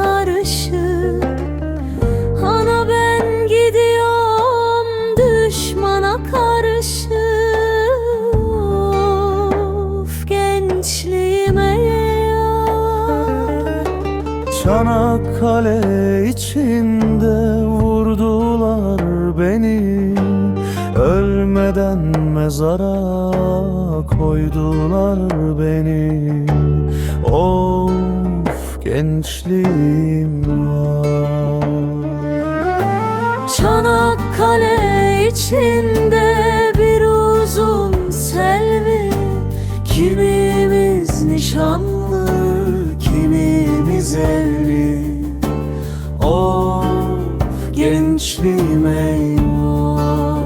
açar Ana ben gidiyorum düşmana karşı Of gençliğime yar. Çanakkale içinde vurdular beni. Ölmeden mezara koydular beni gençliğim var. Çanakkale içinde bir uzun selvi. Kimimiz nişanlı, kimimiz evli. Of gençliğim eyvah.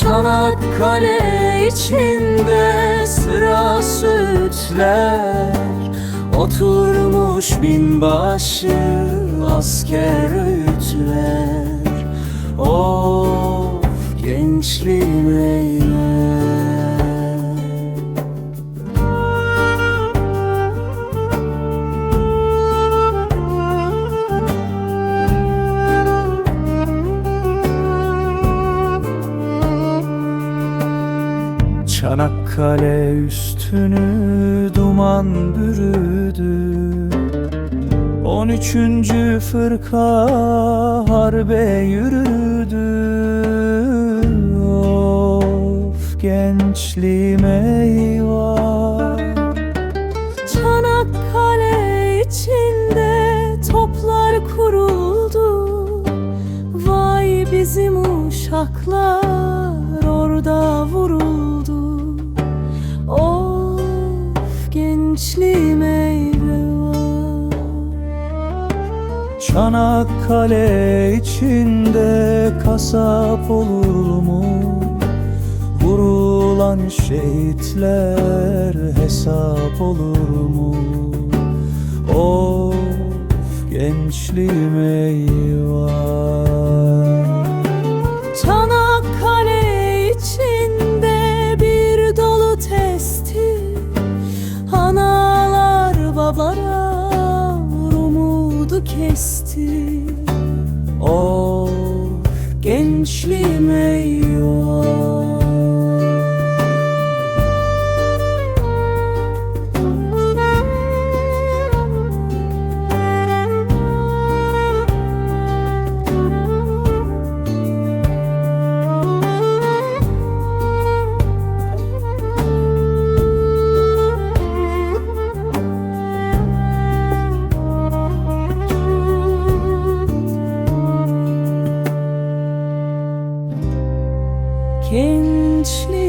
Çanakkale içinde sıra sütler Oturmuş binbaşı asker öğütler. Of gençliğim eyler Çanakkale üstünü duman bürüdü. 13. fırka harbe yürüdü. Of gençliğim eyvah. Çanakkale içinde toplar kuruldu. Vay bizim uşaklar orada vuruldu Çanakkale içinde kasap olur mu? Vurulan şehitler hesap olur mu? Of gençliğim eyvah gençliğim eyvah Gençliğime